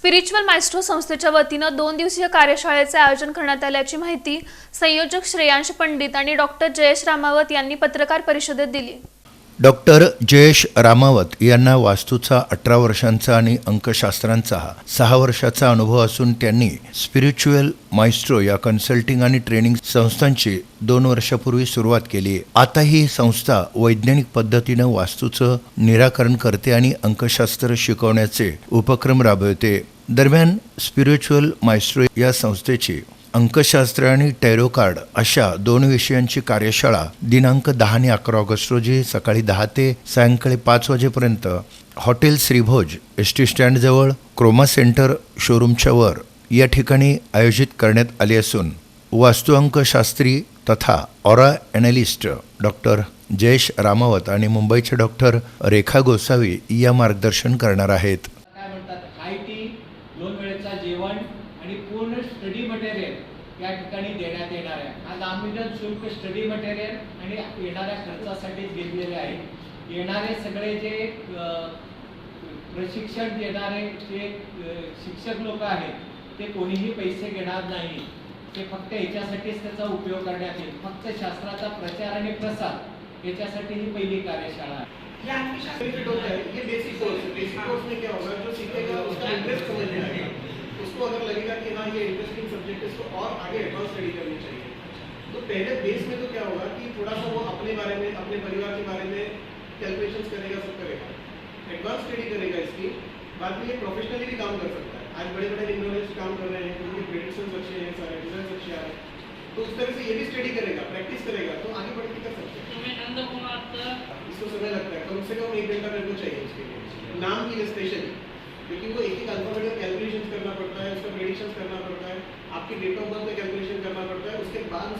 Spiritual Maestro संस्थेच्या वतीनं दोन दिवसीय कार्यशाळेचे आयोजन करण्यात आल्याची माहिती संयोजक श्रेयांश पंडित आणि डॉक्टर जयेश रामावत यांनी पत्रकार परिषदेत दिली. डॉक्टर जयेश रामावत यांना वास्तूचा अठरा वर्षांचा आणि अंकशास्त्रांचा सहा वर्षाचा अनुभव असून त्यांनी स्पिरिच्युअल मायस्ट्रो या कन्सल्टिंग आणि ट्रेनिंग संस्थांची दोन वर्षापूर्वी सुरुवात केली. आता ही संस्था वैज्ञानिक पद्धतीनं वास्तूचं निराकरण करते आणि अंकशास्त्र शिकवण्याचे उपक्रम राबवते. दरम्यान स्पिरिच्युअल मायस्ट्रो या संस्थेची अंकशास्त्र आणि टॅरो कार्ड अशा दोन विषयांची कार्यशाळा दिनांक दहा आणि अकरा ऑगस्ट रोजी सकाळी दहा ते सायंकाळी पाच वाजेपर्यंत हॉटेल श्रीभोज एस टी स्टँडजवळ क्रोमा सेंटर शोरूमच्या वर या ठिकाणी आयोजित करण्यात आली असून वास्तुअंकशास्त्री तथा aura analyst doctor Jayesh Ramavat आणि मुंबईचे डॉक्टर रेखा गोसावी या मार्गदर्शन करणार आहेत काय म्हणतात आय टी दोन वेळेचा जेवण आणि पूर्ण स्टडी मटेरियल या ठिकाणी देण्यात येणार आहे. हा नामिनल शुल्क स्टडी मटेरियल आणि येणाऱ्या खर्चासाठी घेतलेले आहे. येणारे सगळे जे प्रशिक्षण देणारे जे शिक्षक लोक आहेत ते कोणीही पैसे घेणार नाही. ते फक्त याच्यासाठीच त्याचा उपयोग करण्यात येईल. फक्त शास्त्राचा प्रचार आणि प्रसार याच्यासाठी ही पहिली कार्यशाळा आहे. ये बेसिक कोर्स बेसिक कोर्स में क्या होगा जो सीखेगा उसका इंटरेस्ट समझ में आएगा उसको अगर लगेगा कि हाँ ये इसको और आगे एडवांस स्टडी करनी चाहिए। तो पहले बेस में तो क्या होगा कि थोड़ा सा वो अपने बारे में अपने परिवार के बारे में कैलकुलेशंस करेगा सब करेगा। एडवांस स्टडी करेगा इसकी बाद में ये प्रोफेशनली भी काम कर सकता है। आज बड़े बड़े न्यूरोलॉजिस्ट काम कर रहे हैं उनके प्रेडिक्शंस अच्छे हैं सारे रिजल्ट्स अच्छे आ रहे हैं। तो उस तरह से ये भी स्टडी करेगा प्रैक्टिस करेगा तो आगे बढ़ के कर सकते हैं। इसको समय लगता है कम से कम एक घंटा मेरे को चाहिए उसके लिए। नाम की स्पेशली क्योंकि वो एक एक अल्फ़ाबेट कैलकुलेशन करना पड़ता है उसका प्रेडिक्शन करना आपकी डेट ऑफ बर्थ का कैलकुलेशन करना पड़ता है उसके बाद